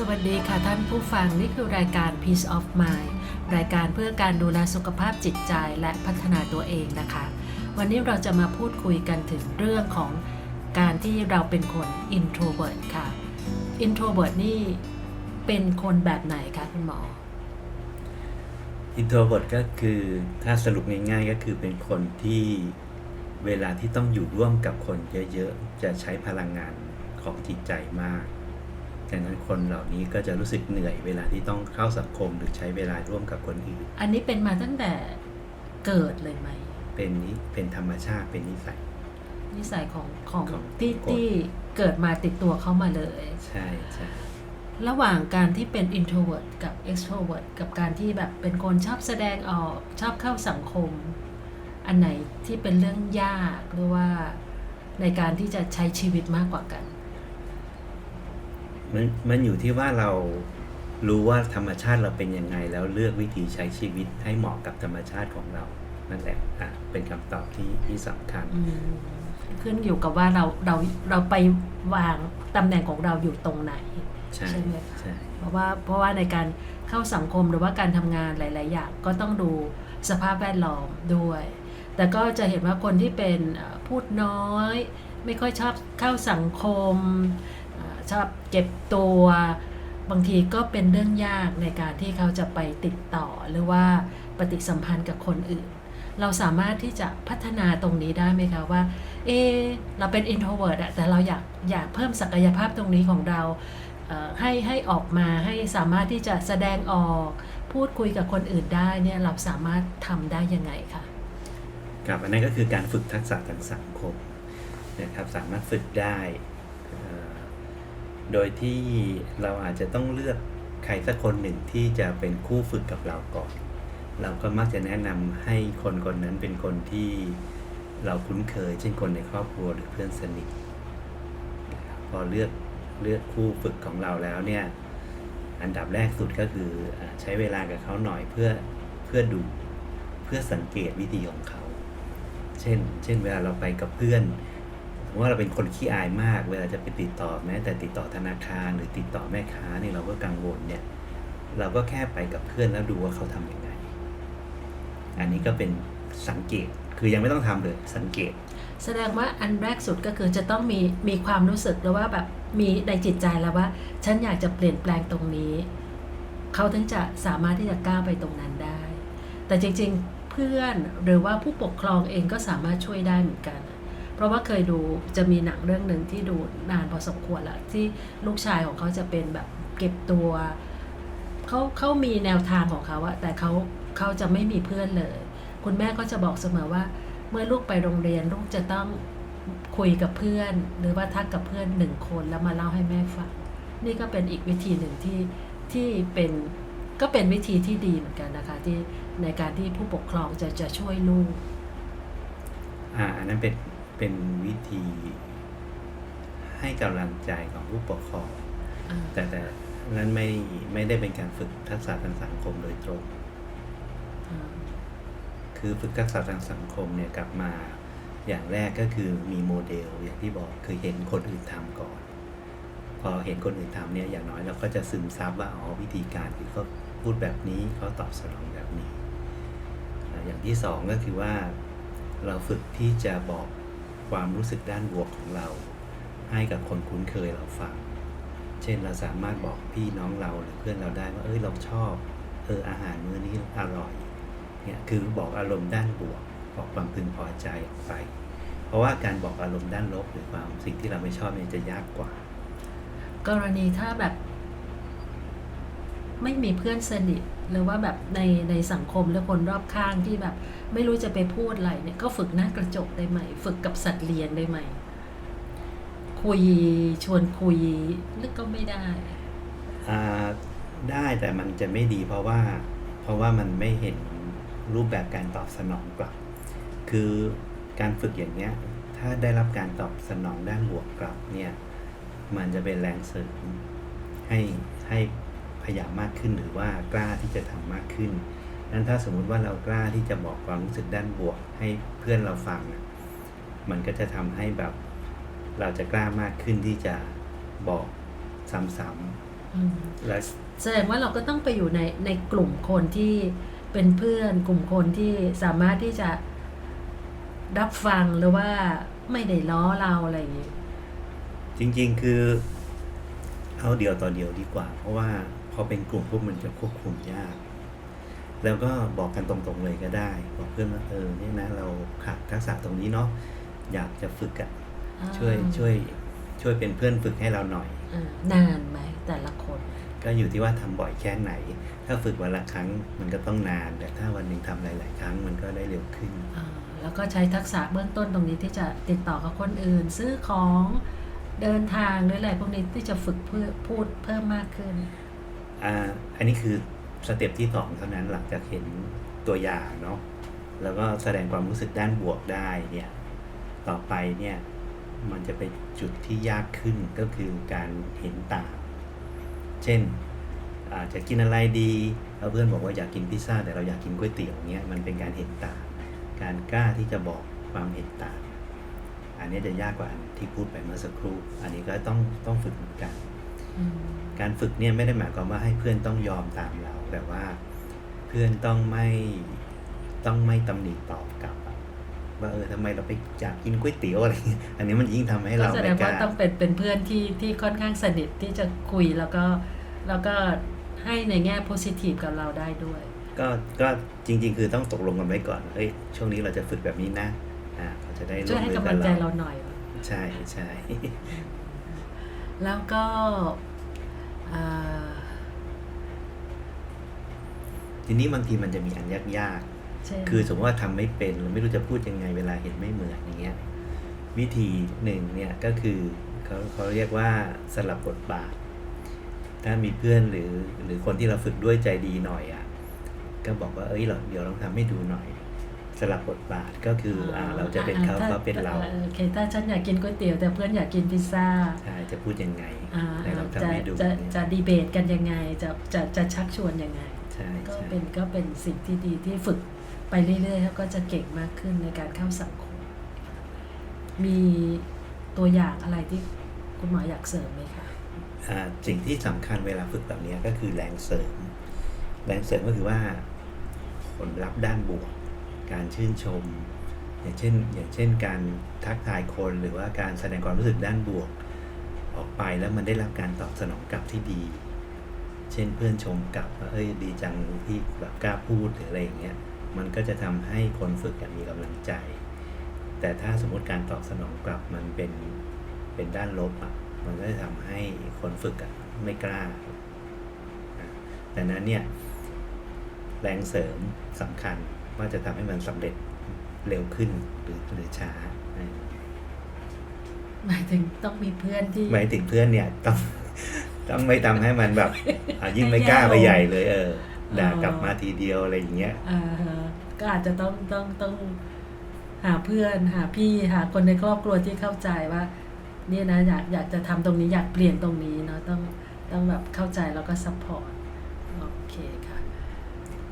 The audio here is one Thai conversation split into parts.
สวัสดีค่ะท่านผู้ฟังนี่คือรายการ Peace of Mind รายการเพื่อการดูแลสุขภาพจิตใจและพัฒนาตัวเองนะคะ วันนี้เราจะมาพูดคุยกันถึงเรื่องของการที่เราเป็นคน introvert ค่ะ introvert นี่เป็นคนแบบไหนคะคุณหมออินโทรเวิร์ดก็คือถ้าสรุปง่ายๆก็คือเป็นคนที่เวลาที่ต้องอยู่ร่วมกับคนเยอะๆ จะใช้พลังงานของจิตใจมาก ดังนั้นคนเหล่านี้ก็จะรู้สึกเหนื่อยเวลาที่ต้องเข้าสังคมหรือใช้เวลาร่วมกับคนอื่น อันนี้เป็นมาตั้งแต่เกิดเลยไหม เป็นนิเป็นธรรมชาติเป็นนิสัย นิสัยของของของที่คน ที่เกิดมาติดตัวเข้ามาเลย ใช่ใช่ระหว่างการที่เป็น introvert กับ extrovert กับการที่แบบเป็นคนชอบแสดงออกชอบเข้าสังคม อันไหนที่เป็นเรื่องยากหรือว่าในการที่จะใช้ชีวิตมากกว่ากัน มันมันอยู่ที่ว่าเรารู้ว่าธรรมชาติเราเป็นยังไง แล้วเลือกวิธีใช้ชีวิตให้เหมาะกับธรรมชาติของเรานั่นแหละอะเป็นคำตอบที่ที่สำคัญอืมขึ้นอยู่กับว่าเราเราเราไปวางตำแหน่งของเราอยู่ตรงไหนใช่ใช่ไหมคะใช่เพราะว่าเพราะว่าในการเข้าสังคมหรือว่าการทำงานหลาย ๆ อย่างก็ต้องดูสภาพแวดล้อมด้วย แต่ก็จะเห็นว่าคนที่เป็นเอ่อพูดน้อย ไม่ค่อยชอบเข้าสังคมเอ่อ ชอบเก็บตัว บางทีก็เป็นเรื่องยากในการที่เขาจะไปติดต่อหรือว่าปฏิสัมพันธ์กับคนอื่น เราสามารถที่จะพัฒนาตรงนี้ได้ไหมคะว่า เออเราเป็น introvert อะแต่เราอยากอยากเพิ่มศักยภาพตรงนี้ของเราเให้ให้ออกมาให้สามารถที่จะแสดงออก พูดคุยกับคนอื่นได้เนี่ยเราสามารถทำได้ยังไงคะครับอันนั้นก็คือการฝึกทักษะทางสังคมนะครับสามารถฝึกได้ โดยที่เราอาจจะต้องเลือกใครสักคนหนึ่งที่จะเป็นคู่ฝึกกับเราก่อน เราก็มักจะแนะนำให้คนคนนั้นเป็นคนที่เราคุ้นเคย เช่นคนในครอบครัวหรือเพื่อนสนิท พอเลือกเลือกคู่ฝึกของเราแล้วเนี่ย อันดับแรกสุดก็คือใช้เวลากับเขาหน่อยเพื่อเพื่อดูเพื่อสังเกตวิธีของเขา เช่น เช่นเวลาเราไปกับเพื่อน ว่าเราเป็นคนขี้อายมากเวลาจะไปติดต่อแม้แต่ติดต่อธนาคารหรือติดต่อแม่ค้าเนี่ยเราก็กังวลเนี่ยเราก็แค่ไปกับเพื่อนแล้วดูว่าเขาทำยังไง อันนี้ก็เป็นสังเกตคือยังไม่ต้องทำเลยสังเกต แสดงว่าอันแรกสุดก็คือจะต้องมีมีความรู้สึกแล้วว่าแบบมีในจิตใจแล้วว่า ฉันอยากจะเปลี่ยนแปลงตรงนี้ เขาถึงจะสามารถที่จะก้าวไปตรงนั้นได้ แต่จริงๆเพื่อนหรือว่าผู้ปกครองเองก็สามารถช่วยได้เหมือนกัน เพราะว่าเคยดูจะมีหนังเรื่องหนึ่งที่ดูนานพอสมควรแล้วที่ลูกชายของเขาจะเป็นแบบเก็บตัวเขาเขามีแนวทางของเขาอะแต่เขาเขาจะไม่มีเพื่อนเลย คุณแม่ก็จะบอกเสมอว่า เมื่อลูกไปโรงเรียนลูกจะต้องคุยกับเพื่อน หรือว่าทักกับเพื่อนหนึ่งคนแล้วมาเล่าให้แม่ฟังนี่ก็เป็นอีกวิธีหนึ่งที่ที่เป็นก็เป็นวิธีที่ดีเหมือนกันนะคะที่ในการที่ผู้ปกครองจะจะช่วยลูก อ่าอันนั้นเป็น เป็นวิธีให้กำลังใจของผู้ปกครองอ่าแต่แต่นั้นไม่ไม่ได้เป็นการฝึกทักษะทางสังคมโดยตรงอ่าคือฝึกทักษะทางสังคมเนี่ยกลับมาอย่างแรกก็คือมีโมเดลอย่างที่บอกคือเห็นคนอื่นทำก่อน พอเห็นคนอื่นทำเนี่ยอย่างน้อยเราก็จะซึมซับว่าอ๋อวิธีการคือเขาพูดแบบนี้เขาตอบสนองแบบนี้อ่าอย่างที่สองก็คือว่าเราฝึกที่จะบอก ความรู้สึกด้านบวกของเรา ให้กับคนคุ้นเคยเราฟัง เช่นเราสามารถบอกพี่น้องเราหรือเพื่อนเราได้ว่าเอ้ยเราชอบเอออาหารมื้อนี้อร่อยเนี่ยคือบอกอารมณ์ด้านบวกบอกความพึงพอใจออกไป เพราะว่าการบอกอารมณ์ด้านลบหรือความสิ่งที่เราไม่ชอบเนี่ยจะยากกว่า กรณีถ้าแบบ ไม่มีเพื่อนสนิทหรือว่าแบบในในสังคมและคนรอบข้างที่แบบ ไม่รู้จะไปพูดอะไรเนี่ยก็ฝึกหน้ากระจกได้ไหมฝึกกับสัตว์เลี้ยงได้ไหมคุยชวนคุยนึกก็ไม่ได้อ่าได้แต่มันจะไม่ดีเพราะว่า เพราะว่ามันไม่เห็นรูปแบบการตอบสนองกลับ คือการฝึกอย่างเนี้ย ถ้าได้รับการตอบสนองด้านบวกกลับเนี่ย มันจะเป็นแรงเสริมให้ให้ พยายามมากขึ้นหรือว่ากล้าที่จะทำมากขึ้นนั้นถ้าสมมุติว่าเรากล้าที่จะบอกความรู้สึกด้านบวก ให้เพื่อนเราฟังอะมันก็จะทำให้แบบเราจะกล้ามากขึ้นที่จะบอกซ้ำๆอืมและแสดงว่าเราก็ต้องไปอยู่ในในกลุ่มคนที่เป็นเพื่อนกลุ่มคนที่สามารถที่จะรับฟังหรือว่าไม่ได้ล้อเราอะไรอย่างนี้ จริง ๆ คือเอาเดียวต่อเดียวดีกว่า เพราะว่า พอเป็นกลุ่มพวกมันจะควบคุมยาก แล้วก็บอกกันตรงๆเลยก็ได้ บอกเพื่อนว่าเออเนี่ยนะเราขาดทักษะตรงนี้เนาะอยากจะฝึกอะอ่าช่วยช่วยช่วยเป็นเพื่อนฝึกให้เราหน่อยอ่านานไหมแต่ละคน ก็อยู่ที่ว่าทำบ่อยแค่ไหน ถ้าฝึกวันละครั้งมันก็ต้องนาน แต่ถ้าวันหนึ่งทำหลาย ๆ ครั้งมันก็ได้เร็วขึ้นอ่าแล้วก็ใช้ทักษะเบื้องต้นตรงนี้ที่จะติดต่อกับคนอื่น ซื้อของเดินทางหรืออะไรพวกนี้ที่จะฝึกเพื่อพูดเพิ่มมากขึ้น อ่าอันนี้คือสเต็ปที่สองเท่านั้นหลังจากเห็นตัวอย่างเนาะแล้วก็แสดงความรู้สึกด้านบวกได้เนี่ยต่อไปเนี่ยมันจะไปจุดที่ยากขึ้นก็คือการเห็นต่าง เช่นอาจจะกินอะไรดีแล้วเพื่อนบอกว่าอยากกินพิซซ่าแต่เราอยากกินก๋วยเตี๋ยวเนี่ยมันเป็นการเห็นต่าง การกล้าที่จะบอกความเห็นต่าง อันนี้จะยากกว่าที่พูดไปเมื่อสักครู่ อันนี้ก็ต้องต้องฝึกเหมือนกัน การฝึกเนี่ยไม่ได้หมายความว่าให้เพื่อนต้องยอมตามเรา แต่ว่าเพื่อนต้องไม่ต้องไม่ตำหนิตอบกลับอะว่าเออทำไมเราไปอยากกินก๋วยเตี๋ยวอะไรเงี้ยอันนี้มันยิ่งทำให้ก็เราแสดไม่งกว่าล้าต้องเป็นเป็นเพื่อนที่ที่ค่อนข้างสนิทที่จะคุยแล้วก็แล้วก็ให้ในแง่โพซิทีฟกับเราได้ด้วย ก็ก็จริง ๆ คือต้องตกลงกันไว้ก่อนเฮ้ยช่วงนี้เราจะฝึกแบบนี้นะอ่าเขาจะได้ร่ช่ววยมให้มือกำกัลับงใจเราเราหน่อย ใช่ใช่ แล้วก็อ่าทีนี้บางทีมันจะมีอันยากเช่นๆคือสมมติว่าทำไม่เป็นหรือไม่รู้จะพูดยังไงเวลาเห็นไม่เหมือนอย่างเงี้ย วิธีหนึ่งเนี่ยก็คือเขาเขาเรียกว่าสลับบทบาท ถ้ามีเพื่อนหรือหรือคนที่เราฝึกด้วยใจดีหน่อยอะ ก็บอกว่าเอ้ยเราเดี๋ยวลองทำให้ดูหน่อย สลับบทบาทก็คืออ่าเราจะเป็นเขาอ่เขาเป็นเราอ่โอเคถ้าฉันอยากกินก๋วยเตี๋ยวแต่เพื่อนอยากกินพิซซ่าใช่จะพูดยังไงอ่าให้เราจะทำให้ดูจะเนี่ยจะดีเบตกันยังไงจะจะจะชักชวนยังไงใช่ก็ใช่เป็นก็เป็นสิ่งที่ดีที่ฝึกไปเรื่อยๆแล้วก็จะเก่งมากขึ้นในการเข้าสังคม มีตัวอย่างอะไรที่คุณหมออยากเสริมไหมคะอ่าสิ่งที่สำคัญเวลาฝึกแบบเนี้ยก็คือแรงเสริม แรงเสริมก็คือว่าผลลัพธ์ด้านบวก การชื่นชม อย่างเช่นอย่างเช่น การทักทายคนหรือว่าการแสดงความรู้สึกด้านบวก ออกไปแล้วมันได้รับการตอบสนองกลับที่ดี เช่นเพื่อนชมกลับว่าเอ้ยดีจังที่แบบกล้าพูดหรืออะไรอย่างเงี้ยมันก็จะทำให้คนฝึกมีกำลังใจ แต่ถ้าสมมติการตอบสนองกลับมันเป็นเป็นด้านลบอะมันก็จะทำให้คนฝึกอะไม่กล้านะดังนั้นเนี่ยแรงเสริมสำคัญ ว่าจะทำให้มันสำเร็จเร็วขึ้นหรือหรือช้านะหมายถึงต้องมีเพื่อนที่หมายถึงเพื่อนเนี่ยต้องต้องไม่ทำให้มันแบบอะยิ่งไม่กล้าไปใหญ่เลย เออด่ากลับมาทีเดียวอะไรอย่างเงี้ยอ่าฮะก็อาจจะต้องต้องต้องหาเพื่อนหาพี่หาคนในครอบครัวที่เข้าใจว่าเนี่ยนะอยากอยากจะทำตรงนี้อยากเปลี่ยนตรงนี้เนาะต้องต้องแบบเข้าใจแล้วก็ซัพพอร์ตโอเคค่ะเพ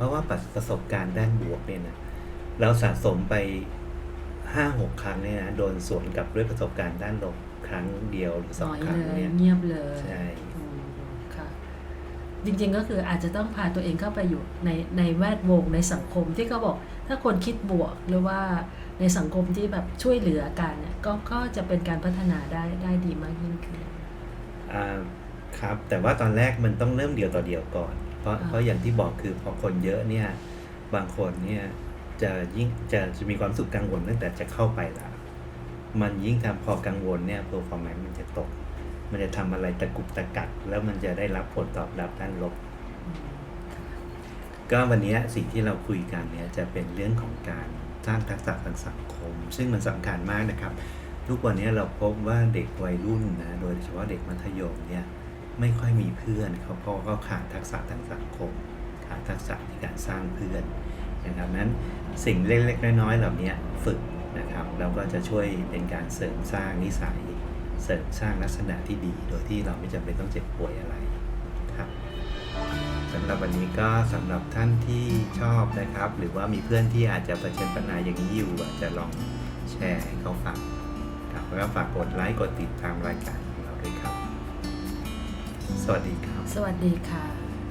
ราะว่าประประสบการณ์ด้านบวกเนี่ยนะเราสะสมไปห้าหกครั้งเนี่ยนะโดนสวนกลับด้วยประสบการณ์ด้านลบครั้งเดียวหรือสองน้อยครั้งเลยเนี่ยเงียบเลยใช่อืมค่ะจริงๆก็คืออาจจะต้องพาตัวเองเข้าไปอยู่ในในแวดวงในสังคมที่เขาบอก ถ้าคนคิดบวกหรือว่าในสังคมที่แบบช่วยเหลือกันเนี่ยก็ก็จะเป็นการพัฒนาได้ได้ดีมากยิ่งขึ้นอ่าครับ แต่ว่าตอนแรกมันต้องเริ่มเดียวต่อเดียวก่อน เพราะอ่าเพราะอย่างที่บอกคือพอคนเยอะเนี่ย บางคนเนี่ยจะยิ่งจะจะมีความรู้สุขกังวลตั้งแต่จะเข้าไปแล้วมันยิ่งทำพอกังวลเนี่ยเพอร์ฟอร์แมนซ์มันจะตก มันจะทำอะไรตะกุกตะกักแล้วมันจะได้รับผลตอบรับด้านลบอืมค่ะก็วันนี้สิ่งที่เราคุยกันเนี่ยจะเป็นเรื่องของการสร้างทักษะทางสังคม ซึ่งมันสำคัญมากนะครับ ทุกวันนี้เราพบว่าเด็กวัยรุ่นนะโดยเฉพาะเด็กมัธยมเนี่ย ไม่ค่อยมีเพื่อนเขาเพราะเขาขาดทักษะทางสังคมขาดทักษะในการสร้างเพื่อนนะครับนั้นสิ่งเล็กๆน้อยๆเหล่านี้ฝึกนะครับแล้วก็จะช่วยเป็นการเสริมสร้างนิสัย เสริมสร้างลักษณะที่ดี โดยที่เราไม่จำเป็นต้องเจ็บป่วยอะไรครับสำหรับวันนี้ก็สำหรับท่านที่ชอบนะครับ หรือว่ามีเพื่อนที่อาจจะเผชิญปัญหาอย่างนี้อยู่อาจจะลองแชร์ให้เขาฟังครับแล้วก็ฝากกดไลค์กดติดตามรายการ วัสดีครับ สวัสดีค่ะ